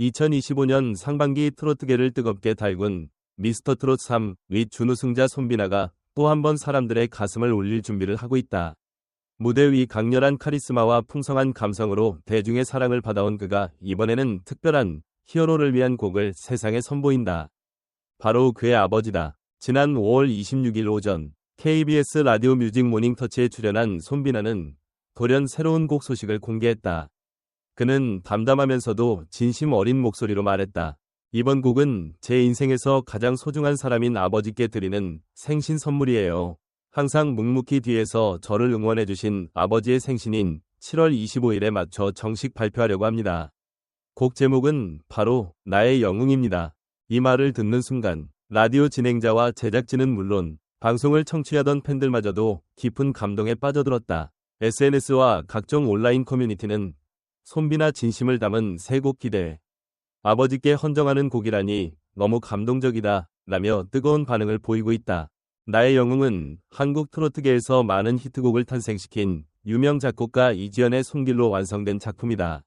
2025년 상반기 트로트계를 뜨겁게 달군 미스터 트롯 3위 준우승자 손비나가 또 한 번 사람들의 가슴을 울릴 준비를 하고 있다. 무대 위 강렬한 카리스마와 풍성한 감성으로 대중의 사랑을 받아온 그가 이번에는 특별한 히어로를 위한 곡을 세상에 선보인다. 바로 그의 아버지다. 지난 5월 26일 오전 KBS 라디오 뮤직 모닝 터치에 출연한 손비나는 돌연 새로운 곡 소식을 공개했다. 그는 담담하면서도 진심 어린 목소리로 말했다. 이번 곡은 제 인생에서 가장 소중한 사람인 아버지께 드리는 생신 선물이에요. 항상 묵묵히 뒤에서 저를 응원해주신 아버지의 생신인 7월 25일에 맞춰 정식 발표하려고 합니다. 곡 제목은 바로 나의 영웅입니다. 이 말을 듣는 순간 라디오 진행자와 제작진은 물론 방송을 청취하던 팬들마저도 깊은 감동에 빠져들었다. SNS와 각종 온라인 커뮤니티는 손비나 진심을 담은 새곡 기대. 아버지께 헌정하는 곡이라니 너무 감동적이다. 라며 뜨거운 반응을 보이고 있다. 나의 영웅은 한국 트로트계에서 많은 히트곡을 탄생시킨 유명 작곡가 이지연의 손길로 완성된 작품이다.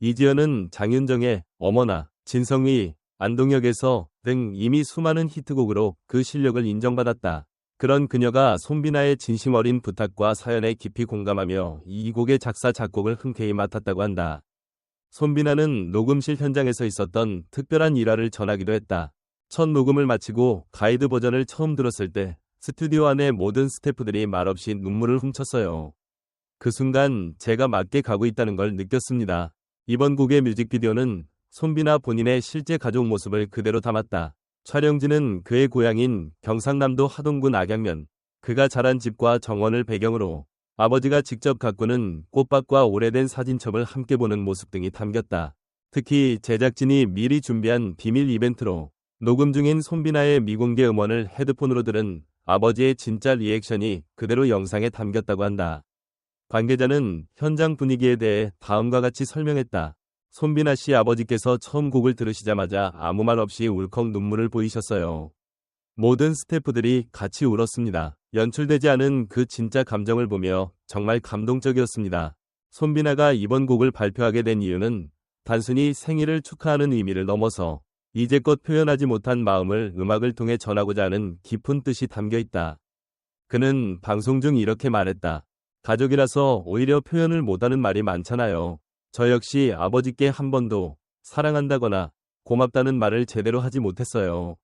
이지연은 장윤정의 어머나, 진성위, 안동역에서 등 이미 수많은 히트곡으로 그 실력을 인정받았다. 그런 그녀가 손비나의 진심 어린 부탁과 사연에 깊이 공감하며 이 곡의 작사 작곡을 흔쾌히 맡았다고 한다. 손비나는 녹음실 현장에서 있었던 특별한 일화를 전하기도 했다. 첫 녹음을 마치고 가이드 버전을 처음 들었을 때 스튜디오 안의 모든 스태프들이 말없이 눈물을 훔쳤어요. 그 순간 제가 맞게 가고 있다는 걸 느꼈습니다. 이번 곡의 뮤직비디오는 손비나 본인의 실제 가족 모습을 그대로 담았다. 촬영지는 그의 고향인 경상남도 하동군 악양면, 그가 자란 집과 정원을 배경으로 아버지가 직접 가꾸는 꽃밭과 오래된 사진첩을 함께 보는 모습 등이 담겼다. 특히 제작진이 미리 준비한 비밀 이벤트로 녹음 중인 손비나의 미공개 음원을 헤드폰으로 들은 아버지의 진짜 리액션이 그대로 영상에 담겼다고 한다. 관계자는 현장 분위기에 대해 다음과 같이 설명했다. 손비나 씨 아버지께서 처음 곡을 들으시자마자 아무 말 없이 울컥 눈물을 보이셨어요. 모든 스태프들이 같이 울었습니다. 연출되지 않은 그 진짜 감정을 보며 정말 감동적이었습니다. 손비나가 이번 곡을 발표하게 된 이유는 단순히 생일을 축하하는 의미를 넘어서 이제껏 표현하지 못한 마음을 음악을 통해 전하고자 하는 깊은 뜻이 담겨 있다. 그는 방송 중 이렇게 말했다. 가족이라서 오히려 표현을 못하는 말이 많잖아요. 저 역시 아버지께 한 번도 사랑한다거나 고맙다는 말을 제대로 하지 못했어요.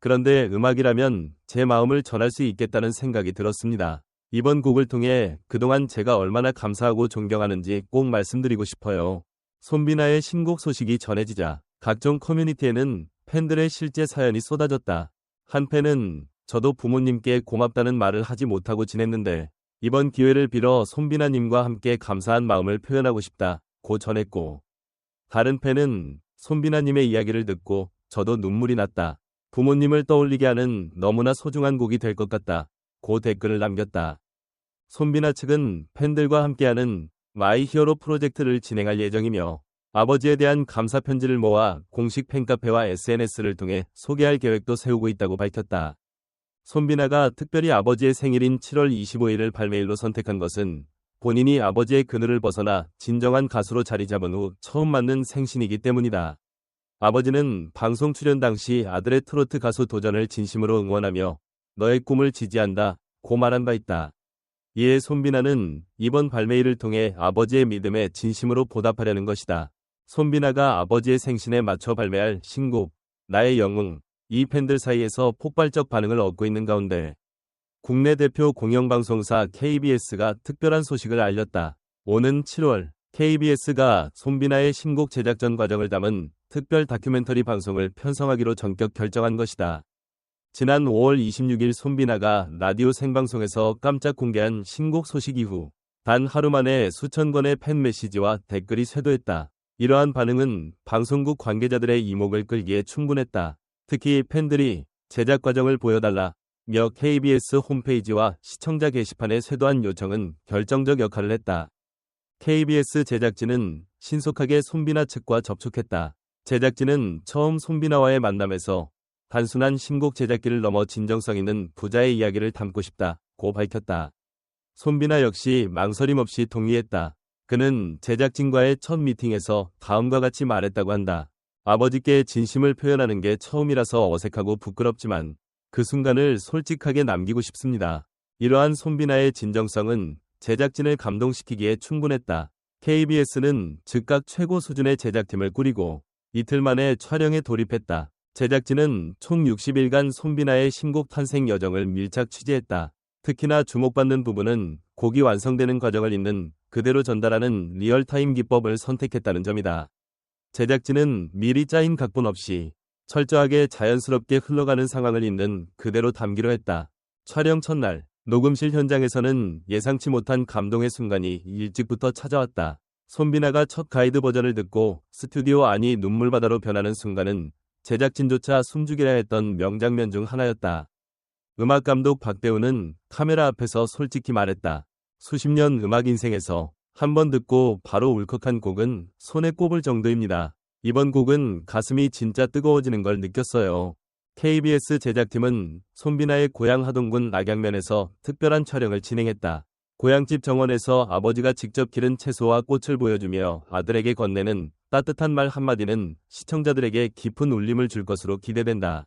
그런데 음악이라면 제 마음을 전할 수 있겠다는 생각이 들었습니다. 이번 곡을 통해 그동안 제가 얼마나 감사하고 존경하는지 꼭 말씀드리고 싶어요. 손비나의 신곡 소식이 전해지자 각종 커뮤니티에는 팬들의 실제 사연이 쏟아졌다. 한 팬은 저도 부모님께 고맙다는 말을 하지 못하고 지냈는데 이번 기회를 빌어 손비나님과 함께 감사한 마음을 표현하고 싶다. 고 전했고 다른 팬은 손비나님의 이야기를 듣고 저도 눈물이 났다. 부모님을 떠올리게 하는 너무나 소중한 곡이 될 것 같다. 고 댓글을 남겼다. 손비나 측은 팬들과 함께하는 마이 히어로 프로젝트를 진행할 예정이며 아버지에 대한 감사 편지를 모아 공식 팬카페와 SNS를 통해 소개할 계획도 세우고 있다고 밝혔다. 손비나가 특별히 아버지의 생일인 7월 25일을 발매일로 선택한 것은 본인이 아버지의 그늘을 벗어나 진정한 가수로 자리 잡은 후 처음 맞는 생신이기 때문이다. 아버지는 방송 출연 당시 아들의 트로트 가수 도전을 진심으로 응원하며 너의 꿈을 지지한다 고 말한 바 있다. 이에 손비나는 이번 발매일을 통해 아버지의 믿음에 진심으로 보답하려는 것이다. 손비나가 아버지의 생신에 맞춰 발매할 신곡 나의 영웅 이 팬들 사이에서 폭발적 반응을 얻고 있는 가운데 국내 대표 공영방송사 KBS가 특별한 소식을 알렸다. 오는 7월 KBS가 손비나의 신곡 제작 전 과정을 담은 특별 다큐멘터리 방송을 편성하기로 전격 결정한 것이다. 지난 5월 26일 손비나가 라디오 생방송에서 깜짝 공개한 신곡 소식 이후 단 하루 만에 수천 건의 팬 메시지와 댓글이 쇄도했다. 이러한 반응은 방송국 관계자들의 이목을 끌기에 충분했다. 특히 팬들이 제작 과정을 보여달라 며 KBS 홈페이지와 시청자 게시판에 쇄도한 요청은 결정적 역할을 했다. KBS 제작진은 신속하게 손비나 측과 접촉했다. 제작진은 처음 손비나와의 만남에서 단순한 신곡 제작기를 넘어 진정성 있는 부자의 이야기를 담고 싶다 고 밝혔다. 손비나 역시 망설임 없이 동의했다. 그는 제작진과의 첫 미팅에서 다음과 같이 말했다고 한다. 아버지께 진심을 표현하는 게 처음이라서 어색하고 부끄럽지만 그 순간을 솔직하게 남기고 싶습니다. 이러한 손비나의 진정성은 제작진을 감동시키기에 충분했다. KBS는 즉각 최고 수준의 제작팀을 꾸리고 이틀 만에 촬영에 돌입했다. 제작진은 총 60일간 손비나의 신곡 탄생 여정을 밀착 취재했다. 특히나 주목받는 부분은 곡이 완성되는 과정을 있는 그대로 전달하는 리얼타임 기법을 선택했다는 점이다. 제작진은 미리 짜인 각본 없이 철저하게 자연스럽게 흘러가는 상황을 있는 그대로 담기로 했다. 촬영 첫날 녹음실 현장에서는 예상치 못한 감동의 순간이 일찍부터 찾아왔다. 손비나가 첫 가이드 버전을 듣고 스튜디오 안이 눈물바다로 변하는 순간은 제작진조차 숨죽이라 했던 명장면 중 하나였다. 음악감독 박대우는 카메라 앞에서 솔직히 말했다. 수십 년 음악 인생에서 한 번 듣고 바로 울컥한 곡은 손에 꼽을 정도입니다. 이번 곡은 가슴이 진짜 뜨거워지는 걸 느꼈어요. KBS 제작팀은 손비나의 고향 하동군 낙양면에서 특별한 촬영을 진행했다. 고향집 정원에서 아버지가 직접 기른 채소와 꽃을 보여주며 아들에게 건네는 따뜻한 말 한마디는 시청자들에게 깊은 울림을 줄 것으로 기대된다.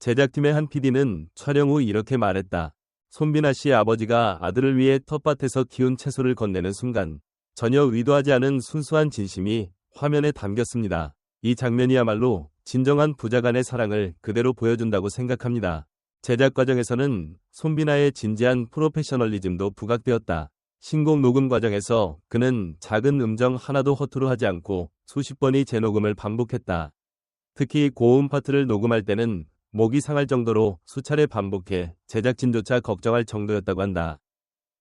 제작팀의 한 PD는 촬영 후 이렇게 말했다. 손비나 씨의 아버지가 아들을 위해 텃밭에서 키운 채소를 건네는 순간 전혀 의도하지 않은 순수한 진심이 화면에 담겼습니다. 이 장면이야말로 진정한 부자 간의 사랑을 그대로 보여준다고 생각합니다. 제작 과정에서는 손비나의 진지한 프로페셔널리즘도 부각되었다. 신곡 녹음 과정에서 그는 작은 음정 하나도 허투루 하지 않고 수십 번이 재녹음을 반복했다. 특히 고음 파트를 녹음할 때는 목이 상할 정도로 수차례 반복해 제작진조차 걱정할 정도였다고 한다.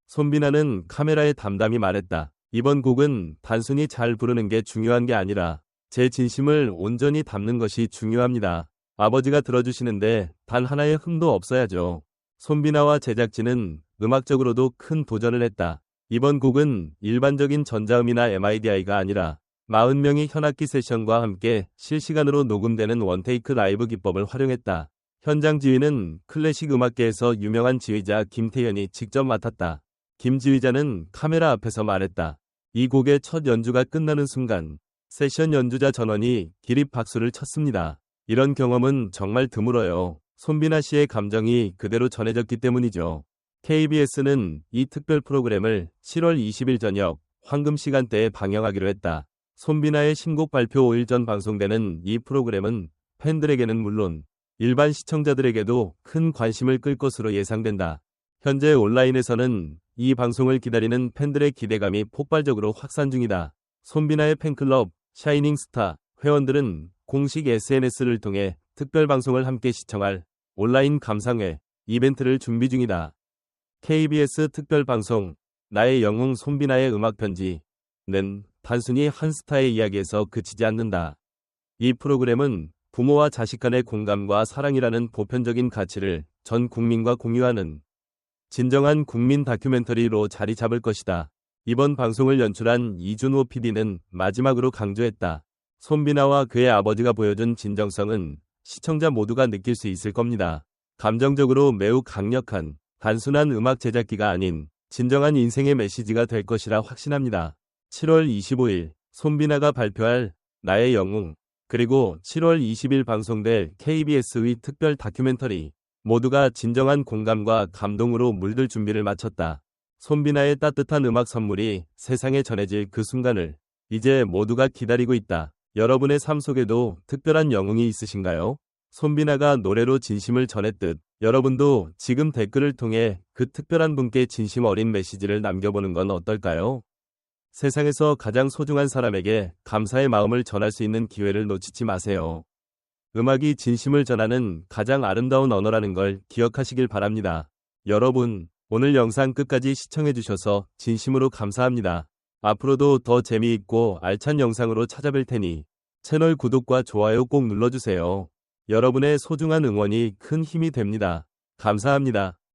손비나는 카메라에 담담히 말했다. 이번 곡은 단순히 잘 부르는 게 중요한 게 아니라 제 진심을 온전히 담는 것이 중요합니다. 아버지가 들어주시는데 단 하나의 흠도 없어야죠. 손비나와 제작진은 음악적으로도 큰 도전을 했다. 이번 곡은 일반적인 전자음이나 MIDI가 아니라 40명의 현악기 세션과 함께 실시간으로 녹음되는 원테이크 라이브 기법을 활용했다. 현장 지휘는 클래식 음악계에서 유명한 지휘자 김태현이 직접 맡았다. 김 지휘자는 카메라 앞에서 말했다. 이 곡의 첫 연주가 끝나는 순간 세션 연주자 전원이 기립 박수를 쳤습니다. 이런 경험은 정말 드물어요. 손비나 씨의 감정이 그대로 전해졌기 때문이죠. KBS는 이 특별 프로그램을 7월 20일 저녁 황금 시간대에 방영하기로 했다. 손비나의 신곡 발표 5일 전 방송되는 이 프로그램은 팬들에게는 물론 일반 시청자들에게도 큰 관심을 끌 것으로 예상된다. 현재 온라인에서는 이 방송을 기다리는 팬들의 기대감이 폭발적으로 확산 중이다. 손비나의 팬클럽 샤이닝 스타 회원들은 공식 SNS를 통해 특별 방송을 함께 시청할 온라인 감상회 이벤트를 준비 중이다. KBS 특별 방송 나의 영웅 손비나의 음악 편지는 단순히 한 스타의 이야기에서 그치지 않는다. 이 프로그램은 부모와 자식 간의 공감과 사랑이라는 보편적인 가치를 전 국민과 공유하는 진정한 국민 다큐멘터리로 자리 잡을 것이다. 이번 방송을 연출한 이준호 PD는 마지막으로 강조했다. 손비나와 그의 아버지가 보여준 진정성은 시청자 모두가 느낄 수 있을 겁니다. 감정적으로 매우 강력한 단순한 음악 제작기가 아닌 진정한 인생의 메시지가 될 것이라 확신합니다. 7월 25일 손비나가 발표할 나의 영웅 그리고 7월 20일 방송될 KBS의 특별 다큐멘터리 모두가 진정한 공감과 감동으로 물들 준비를 마쳤다. 손비나의 따뜻한 음악 선물이 세상에 전해질 그 순간을 이제 모두가 기다리고 있다. 여러분의 삶 속에도 특별한 영웅이 있으신가요? 손비나가 노래로 진심을 전했듯 여러분도 지금 댓글을 통해 그 특별한 분께 진심 어린 메시지를 남겨보는 건 어떨까요? 세상에서 가장 소중한 사람에게 감사의 마음을 전할 수 있는 기회를 놓치지 마세요. 음악이 진심을 전하는 가장 아름다운 언어라는 걸 기억하시길 바랍니다. 여러분, 오늘 영상 끝까지 시청해주셔서 진심으로 감사합니다. 앞으로도 더 재미있고 알찬 영상으로 찾아뵐 테니 채널 구독과 좋아요 꼭 눌러주세요. 여러분의 소중한 응원이 큰 힘이 됩니다. 감사합니다.